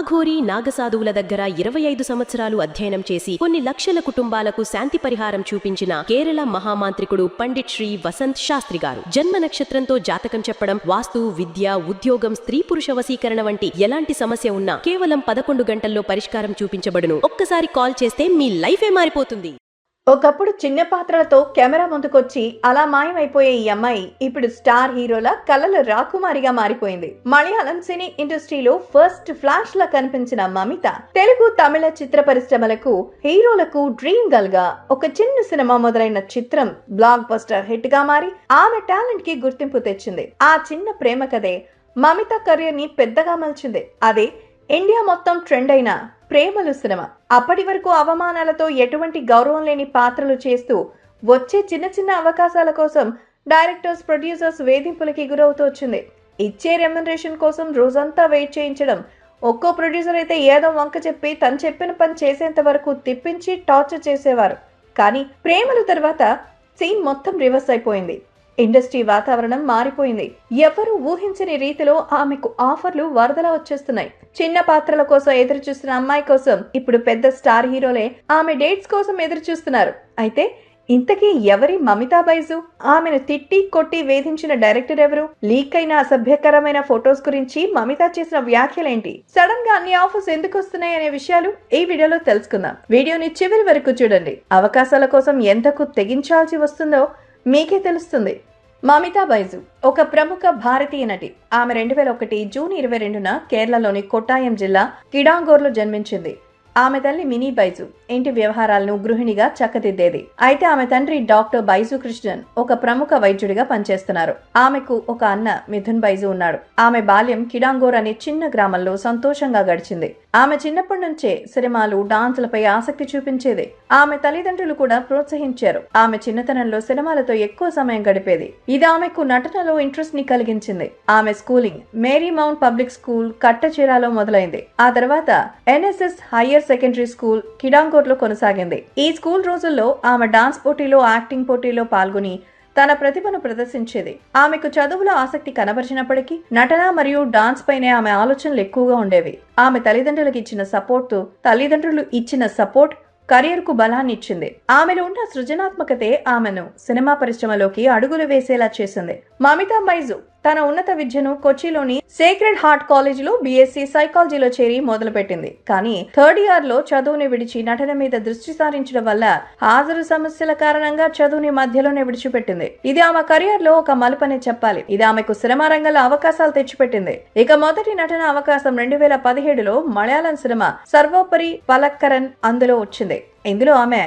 అఘోరి నాగసాధువుల దగ్గర ఇరవై ఐదు సంవత్సరాలు అధ్యయనం చేసి కొన్ని లక్షల కుటుంబాలకు శాంతి పరిహారం చూపించిన కేరళ మహామాంత్రికుడు పండిట్ శ్రీ వసంత్ శాస్త్రి గారు. జన్మ నక్షత్రంతో జాతకం చెప్పడం వాస్తు విద్య ఉద్యోగం స్త్రీ పురుష వశీకరణ వంటి ఎలాంటి సమస్య ఉన్నా కేవలం పదకొండు గంటల్లో పరిష్కారం చూపించబడును. ఒక్కసారి కాల్ చేస్తే మీ లైఫే మారిపోతుంది. ఒకప్పుడు చిన్న పాత్రలతో కెమెరా ముందుకొచ్చి అలా మాయమైపోయే ఈ అమ్మాయి ఇప్పుడు స్టార్ హీరోల కళల రాకుమారిగా మారిపోయింది. మలయాళం సినీ ఇండస్ట్రీలో ఫస్ట్ ఫ్లాష్ లా కనిపించిన మమిత తెలుగు తమిళ చిత్ర పరిశ్రమలకు హీరోలకు డ్రీమ్ గర్ల్గా ఒక చిన్న సినిమా మొదలైన చిత్రం బ్లాక్ బస్టర్ హిట్గా మారి ఆమె టాలెంట్కి గుర్తింపు తెచ్చింది. ఆ చిన్న ప్రేమ కథే మమిత కెరీర్ని పెద్దగా మలిచింది. అదే ఇండియా మొత్తం ట్రెండ్ అయిన ప్రేమలు సినిమా. అప్పటి వరకు అవమానాలతో ఎటువంటి గౌరవం లేని పాత్రలు చేస్తూ వచ్చే చిన్న చిన్న అవకాశాల కోసం డైరెక్టర్స్ ప్రొడ్యూసర్స్ వేధింపులకి గురవుతూ వచ్చింది ఇచ్చే రెమ్యునరేషన్ కోసం రోజంతా వెయిట్ చేయించడం ఒక్కో ప్రొడ్యూసర్ అయితే ఏదో వంక చెప్పి తను చెప్పిన పని చేసేంత వరకు తిప్పించి టార్చర్ చేసేవారు. కానీ ప్రేమల తర్వాత సీన్ మొత్తం రివర్స్ అయిపోయింది. ఇండస్ట్రీ వాతావరణం మారిపోయింది. ఎవరు ఊహించని రీతిలో ఆమెకు ఆఫర్లు వరదలా వచ్చేస్తున్నాయి. చిన్న పాత్రల కోసం ఎదురు చూస్తున్న అమ్మాయి కోసం ఇప్పుడు పెద్ద స్టార్ హీరోలే ఆమె డేట్స్ కోసం ఎదురు చూస్తున్నారు అయితే ఇంతకీ ఎవరి మమితా బైజు? ఆమెను తిట్టి కొట్టి వేధించిన డైరెక్టర్ ఎవరు? లీక్ అయిన అసభ్యకరమైన ఫొటోస్ గురించి మమితా చేసిన వ్యాఖ్యలేంటి? సడన్గా అన్ని ఆఫర్స్ ఎందుకు వస్తున్నాయి అనే విషయాలు ఈ వీడియోలో తెలుసుకుందాం. వీడియోని చివరి వరకు చూడండి. అవకాశాల కోసం ఎంతకు తెగించాల్సి వస్తుందో మీకే తెలుస్తుంది. మమితా బైజు ఒక ప్రముఖ భారతీయ నటి. ఆమె రెండు వేల ఒకటి జూన్ ఇరవై రెండున కేరళలోని కొట్టాయం జిల్లా కిడాంగోర్లో జన్మించింది. ఆమె తల్లి మినీ బైజు ఇంటి వ్యవహారాలను గృహిణిగా చక్కదిద్దేది. అయితే ఆమె తండ్రి డాక్టర్ బైజు కృష్ణన్ ఒక ప్రముఖ వైద్యుడిగా పనిచేస్తున్నారు. ఆమెకు ఒక అన్న మిథున్ బైజు ఉన్నాడు. ఆమె బాల్యం కిడాంగోర్ అనే చిన్న గ్రామంలో సంతోషంగా గడిచింది. ఆమె చిన్నప్పటి నుంచే సినిమాలు డాన్సులపై ఆసక్తి చూపించేది. ఆమె తల్లిదండ్రులు కూడా ప్రోత్సహించారు. ఆమె చిన్నతనంలో సినిమాలతో ఎక్కువ సమయం గడిపేది. ఇది ఆమెకు నటనలో ఇంట్రెస్ట్ని కలిగించింది. ఆమె schooling Mary Mount public school కట్టచీరాలో మొదలైంది. ఆ తర్వాత ఎన్ఎస్ఎస్ హయ్యర్ సెకండరీ స్కూల్ కిడాంకోట్లో కొనసాగింది. ఈ స్కూల్ రోజుల్లో ఆమె డాన్స్ పోటీలో యాక్టింగ్ పోటీలో పాల్గొని తన ప్రతిభను ప్రదర్శించేది. ఆమెకు చదువులో ఆసక్తి కనబరిచినప్పటికీ నటన మరియు డాన్స్ పైనే ఆమె ఆలోచనలు ఎక్కువగా ఉండేవి. ఆమె తల్లిదండ్రులకు ఇచ్చిన సపోర్ట్ తల్లిదండ్రులు ఇచ్చిన సపోర్ట్ కెరియర్కు బలాన్ని ఇచ్చింది. ఆమెలో ఉన్న సృజనాత్మకతే ఆమెను సినిమా పరిశ్రమలోకి అడుగులు వేసేలా చేసింది. మమితా మైజు తన ఉన్నత విద్యను కొచ్చిలోని సేక్రెడ్ హార్ట్ కాలేజీలో బీఎస్సీ సైకాలజీలో చేరి మొదలుపెట్టింది. కానీ థర్డ్ ఇయర్లో చదువుని విడిచి నటన మీద దృష్టి సారించడం వల్ల హాజరు సమస్యల కారణంగా చదువుని మధ్యలోనే విడిచిపెట్టింది. ఇది ఆమె కెరియర్లో ఒక మలుపనే చెప్పాలి. ఇది ఆమెకు సినిమా రంగంలో అవకాశాలు తెచ్చిపెట్టింది. ఇక మొదటి నటన అవకాశం రెండు వేల పదిహేడులో మలయాళం సినిమా సర్వోపరి పలక్కరన్ అందులో వచ్చింది. ఇందులో ఆమె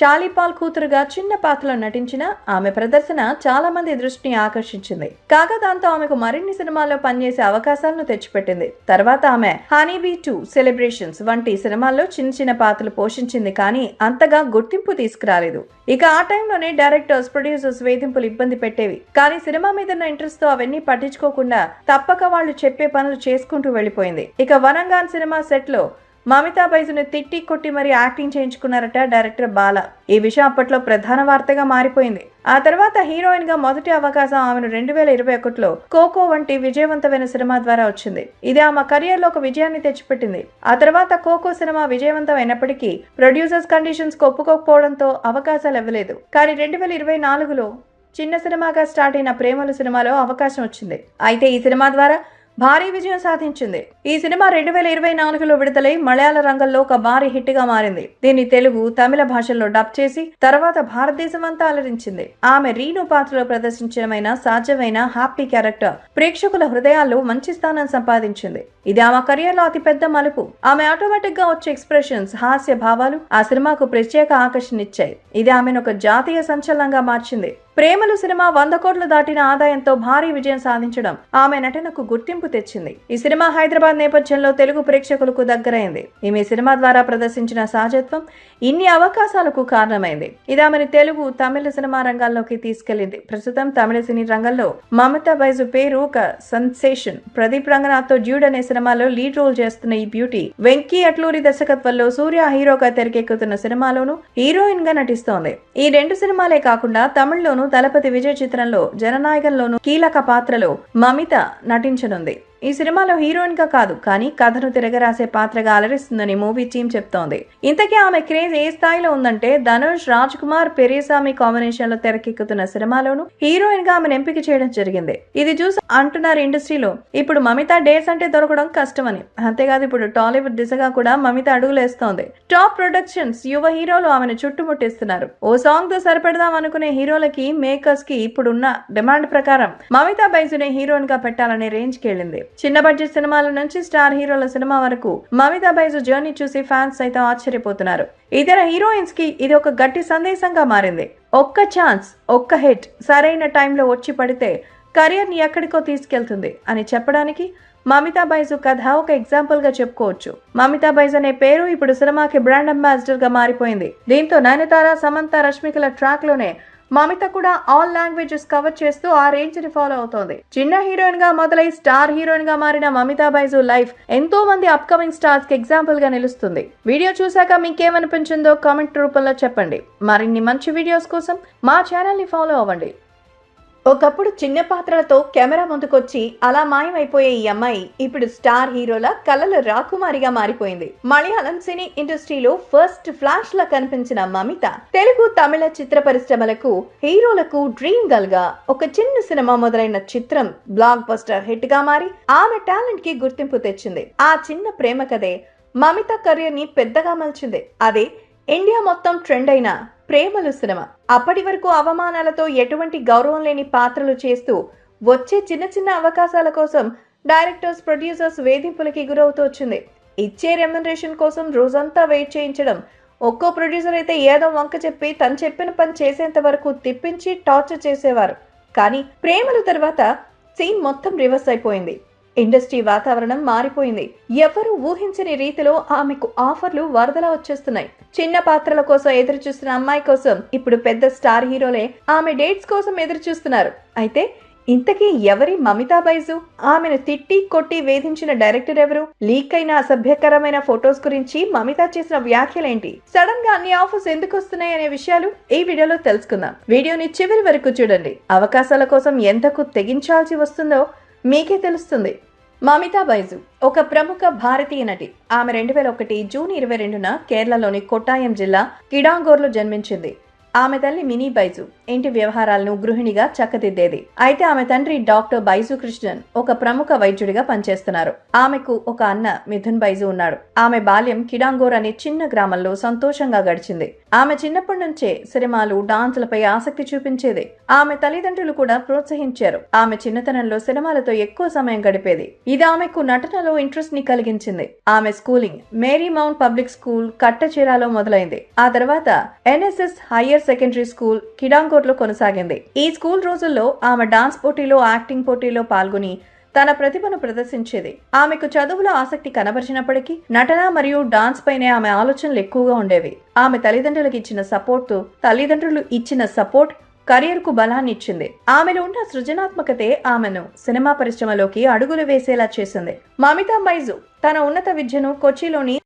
చాలీపాల్ కూతురుగా చిన్న పాత్రలో నటించిన ఆమె ప్రదర్శన చాలా మంది దృష్టిని ఆకర్షించింది. కాగా దాంతో ఆమెకు మరిన్ని సినిమాల్లో పనిచేసే అవకాశాలను తెచ్చిపెట్టింది. తర్వాత ఆమె హనీబీ టూ సెలబ్రేషన్స్ వంటి సినిమాల్లో చిన్న చిన్న పాత్రలు పోషించింది కానీ అంతగా గుర్తింపు తీసుకురాలేదు. ఇక ఆ టైంలోనే డైరెక్టర్స్ ప్రొడ్యూసర్స్ వేధింపులు ఇబ్బంది పెట్టేవి. కానీ సినిమా మీద ఉన్న ఇంట్రెస్ట్తో అవన్నీ పట్టించుకోకుండా తప్పక వాళ్ళు చెప్పే పనులు చేసుకుంటూ వెళ్ళిపోయింది. ఇక వనంగాన్ సినిమా సెట్లో మమితా బైజును తిట్టి కొట్టి మరి యాక్టింగ్ చేయించుకున్నారట డైరెక్టర్ బాల. ఈ విషయం అప్పట్లో ప్రధాన వార్తగా మారిపోయింది. ఆ తర్వాత హీరోయిన్గా మొదటి అవకాశం ఆమెను రెండు వేల ఇరవై ఒకటిలో కోకో వంటి విజయవంతమైన సినిమా ద్వారా వచ్చింది. ఇది ఆమె కెరియర్లో ఒక విజయాన్ని తెచ్చిపెట్టింది. ఆ తర్వాత కోకో సినిమా విజయవంతం అయినప్పటికీ ప్రొడ్యూసర్స్ కండిషన్స్ ఒప్పుకోకపోవడంతో అవకాశాలు ఇవ్వలేదు. కానీ రెండు వేల ఇరవై నాలుగులో చిన్న సినిమాగా స్టార్ట్ అయిన ప్రేమలు సినిమాలో అవకాశం వచ్చింది. అయితే ఈ సినిమా ద్వారా భారీ విజయం సాధించింది. ఈ సినిమా రెండు వేల ఇరవై నాలుగులో విడుదలై మలయాళ రంగంలో ఒక భారీ హిట్గా మారింది. దీన్ని తెలుగు తమిళ భాషల్లో డబ్ చేసి తర్వాత భారతదేశం అంతా అలరించింది. ఆమె రీను పాత్రలో ప్రదర్శించడమైన సాధ్యమైన హ్యాపీ క్యారెక్టర్ ప్రేక్షకుల హృదయాల్లో మంచి స్థానం సంపాదించింది. ఇది ఆమె కెరియర్లో అతిపెద్ద మలుపు. ఆమె ఆటోమేటిక్గా వచ్చే ఎక్స్ప్రెషన్స్ హాస్య భావాలు ఆ సినిమాకు ప్రత్యేక ఆకర్షణ ఇచ్చాయి ఇది ఆమెను ఒక జాతీయ సంచలనంగా మార్చింది. ప్రేమలు సినిమా వంద కోట్లు దాటిన ఆదాయంతో భారీ విజయం సాధించడం ఆమె నటనకు గుర్తింపు తెచ్చింది. ఈ సినిమా హైదరాబాద్ నేపథ్యంలో తెలుగు ప్రేక్షకులకు దగ్గరైంది. ఈమె సినిమా ద్వారా ప్రదర్శించిన సహజత్వం ఇన్ని అవకాశాలకు కారణమైంది. ఇది ఆమెను తెలుగు తమిళ సినిమా రంగాల్లోకి తీసుకెళ్ళింది. ప్రస్తుతం తమిళ సినీ రంగంలో మమతా బైజు పేరు ఒక సెన్సేషన్. ప్రదీప్ రంగనాథ్తో డ్యూడ్ అనే సినిమాలో లీడ్ రోల్ చేస్తున్న ఈ బ్యూటీ వెంకీ అట్లూరి దర్శకత్వంలో సూర్య హీరోగా తెరకెక్కుతున్న సినిమాలోనూ హీరోయిన్గా నటిస్తోంది. ఈ రెండు సినిమాలే కాకుండా తమిళ్ళోనూ దళపతి విజయ్ చిత్రంలో జననాయకంలోనూ కీలక పాత్రలో మమిత నటించనుంది. ఈ సినిమాలో హీరోయిన్గా కాదు కానీ కథను తిరగరాసే పాత్రగా అలరిస్తుందని మూవీ టీం చెప్తోంది. ఇంతకీ ఆమె క్రేజ్ ఏ స్థాయిలో ఉందంటే ధనుష్ రాజ్ కుమార్ పెరేసామి కాంబినేషన్లో తెరకెక్కుతున్న సినిమాలోను హీరోయిన్గా ఆమెను ఎంపిక చేయడం జరిగింది. ఇది చూసి అంటున్నారు ఇండస్ట్రీలో ఇప్పుడు మమిత డేట్స్ అంటే దొరకడం కష్టమని. అంతేకాదు ఇప్పుడు టాలీవుడ్ దిశగా కూడా మమిత అడుగులేస్తోంది. టాప్ ప్రొడక్షన్స్ యువ హీరోలు ఆమెను చుట్టుముట్టిస్తున్నారు. ఓ సాంగ్తో సరిపెడదాం అనుకునే హీరోలకి మేకర్స్కి ఇప్పుడున్న డిమాండ్ ప్రకారం మమితా బైజునే హీరోయిన్గా పెట్టాలనే రేంజ్కి వెళ్ళింది. చిన్న బడ్జెట్ సినిమాల నుంచి స్టార్ హీరోల సినిమా వరకు మమితా బైజు జర్నీ చూసి ఫ్యాన్స్ సైతం ఆశ్చర్యపోతున్నారు. ఇతర హీరోయిన్స్కి ఇది ఒక గట్టి సందేశంగా మారింది. ఒక్క ఛాన్స్ ఒక్క హిట్ సరైన టైంలో వచ్చి పడితే కెరియర్ని ఎక్కడికో తీసుకెళ్తుంది అని చెప్పడానికి మమితా బైజు కథ ఒక ఎగ్జాంపుల్గా చెప్పుకోవచ్చు. మమితా బైజ్ అనే పేరు ఇప్పుడు సినిమాకి బ్రాండ్ అంబాసిడర్గా మారిపోయింది. దీంతో నయనతార సమంత రష్మికల ట్రాక్లోనే మమిత కూడా ఆల్ లాంగ్వేజెస్ కవర్ చేస్తూ ఆ రేంజ్ని ఫాలో అవుతోంది. చిన్న హీరోయిన్గా మొదలై స్టార్ హీరోయిన్గా మారిన మమితా బైజు లైఫ్ ఎంతో మంది అప్కమింగ్ స్టార్స్కి ఎగ్జాంపుల్గా నిలుస్తుంది. వీడియో చూసాక మీకేమనిపించిందో కామెంట్ రూపంలో చెప్పండి. మరిన్ని మంచి వీడియోస్ కోసం మా ఛానల్ని ఫాలో అవ్వండి. ఒకప్పుడు చిన్న పాత్రలతో కెమెరా ముందుకొచ్చి అలా మాయమైపోయే ఈ అమ్మాయి ఇప్పుడు స్టార్ హీరోల కలల రాకుమారిగా మారిపోయింది. మలయాళం సినీ ఇండస్ట్రీలో ఫస్ట్ ఫ్లాష్ లా కనిపించిన మమిత తెలుగు తమిళ చిత్ర పరిశ్రమలకు హీరోలకు డ్రీమ్ గర్ల్గా ఒక చిన్న సినిమా మొదలైన చిత్రం బ్లాక్ బస్టర్ హిట్గా మారి ఆమె టాలెంట్కి గుర్తింపు తెచ్చింది. ఆ చిన్న ప్రేమ కథే మమిత కెరీర్ని పెద్దగా మలిచింది. అదే ఇండియా మొత్తం ట్రెండ్ అయిన ప్రేమలు సినిమా. అప్పటి వరకు అవమానాలతో ఎటువంటి గౌరవం లేని పాత్రలు చేస్తూ వచ్చే చిన్న చిన్న అవకాశాల కోసం డైరెక్టర్స్ ప్రొడ్యూసర్స్ వేధింపులకి గురవుతూ వచ్చింది. ఇచ్చే రెమ్యునరేషన్ కోసం రోజంతా వెయిట్ చేయించడం ఒక్కో ప్రొడ్యూసర్ అయితే ఏదో వంక చెప్పి తను చెప్పిన పని చేసేంత వరకు తిప్పించి టార్చర్ చేసేవారు. కానీ ప్రేమల తర్వాత సీన్ మొత్తం రివర్స్ అయిపోయింది. ఇండస్ట్రీ వాతావరణం మారిపోయింది. ఎవరు ఊహించని రీతిలో ఆమెకు ఆఫర్లు వరదలా వచ్చేస్తున్నాయి. చిన్న పాత్రల కోసం ఎదురు చూస్తున్న అమ్మాయి కోసం ఇప్పుడు పెద్ద స్టార్ హీరోలే ఆమె డేట్స్ కోసం ఎదురు చూస్తున్నారు అయితే ఇంతకీ ఎవరి మమితా బైజు? ఆమెను తిట్టి కొట్టి వేధించిన డైరెక్టర్ ఎవరు? లీక్ అయిన అసభ్యకరమైన ఫొటోస్ గురించి మమిత చేసిన వ్యాఖ్యలేంటి? సడన్గా అన్ని ఆఫర్స్ ఎందుకు వస్తున్నాయి అనే విషయాలు ఈ వీడియోలో తెలుసుకుందాం. వీడియోని చివరి వరకు చూడండి. అవకాశాల కోసం ఎంతకు తెగించాల్సి వస్తుందో మీకే తెలుస్తుంది. మమితా బైజు ఒక ప్రముఖ భారతీయ నటి. ఆమె రెండు వేల ఒకటి జూన్ ఇరవై రెండున కేరళలోని కొట్టాయం జిల్లా కిడాంగోర్లో జన్మించింది. ఆమె తల్లి మినీ బైజు. ఇంటి వ్యవహారాలను గృహిణిగా చక్కదిద్దేది. అయితే ఆమె తండ్రి డాక్టర్ బైజు కృష్ణన్ ఒక ప్రముఖ వైద్యుడిగా పనిచేస్తున్నారు. ఆమెకు ఒక అన్న మిథున్ బైజు ఉన్నాడు. ఆమె బాల్యం కిడాంగోర్ అనే చిన్న గ్రామంలో సంతోషంగా గడిచింది. ఆమె చిన్నప్పటి నుంచే సినిమాలు డాన్సులపై ఆసక్తి చూపించేది. ఆమె తల్లిదండ్రులు కూడా ప్రోత్సహించారు. ఆమె చిన్నతనంలో సినిమాలతో ఎక్కువ సమయం గడిపేది. ఇది ఆమెకు నటనలో ఇంట్రెస్ట్ని కలిగించింది. ఆమె schooling Mary Mount public school కట్టచీరాలో మొదలైంది. ఆ తర్వాత NSS higher secondary school Kidangoor లో కొనసాగింది. ఈ స్కూల్ రోజుల్లో ఆమె డాన్స్ పోటీలో యాక్టింగ్ పోటీలో పాల్గొని తన ప్రతిభను ప్రదర్శించేది. ఆమెకు చదువులో ఆసక్తి కనబరిచినప్పటికీ నటన మరియు డాన్స్ పైనే ఆమె ఆలోచనలు ఎక్కువగా ఉండేవి. ఆమె తల్లిదండ్రులకు ఇచ్చిన సపోర్ట్తో తల్లిదండ్రులు ఇచ్చిన సపోర్ట్ కెరియర్కు బలాన్ని ఇచ్చింది. ఆమెలో ఉన్న సృజనాత్మకతే ఆమెను సినిమా పరిశ్రమలోకి అడుగులు వేసేలా చేసింది. మమితా మైజు తన ఉన్నత విద్యను కొచ్చిలోని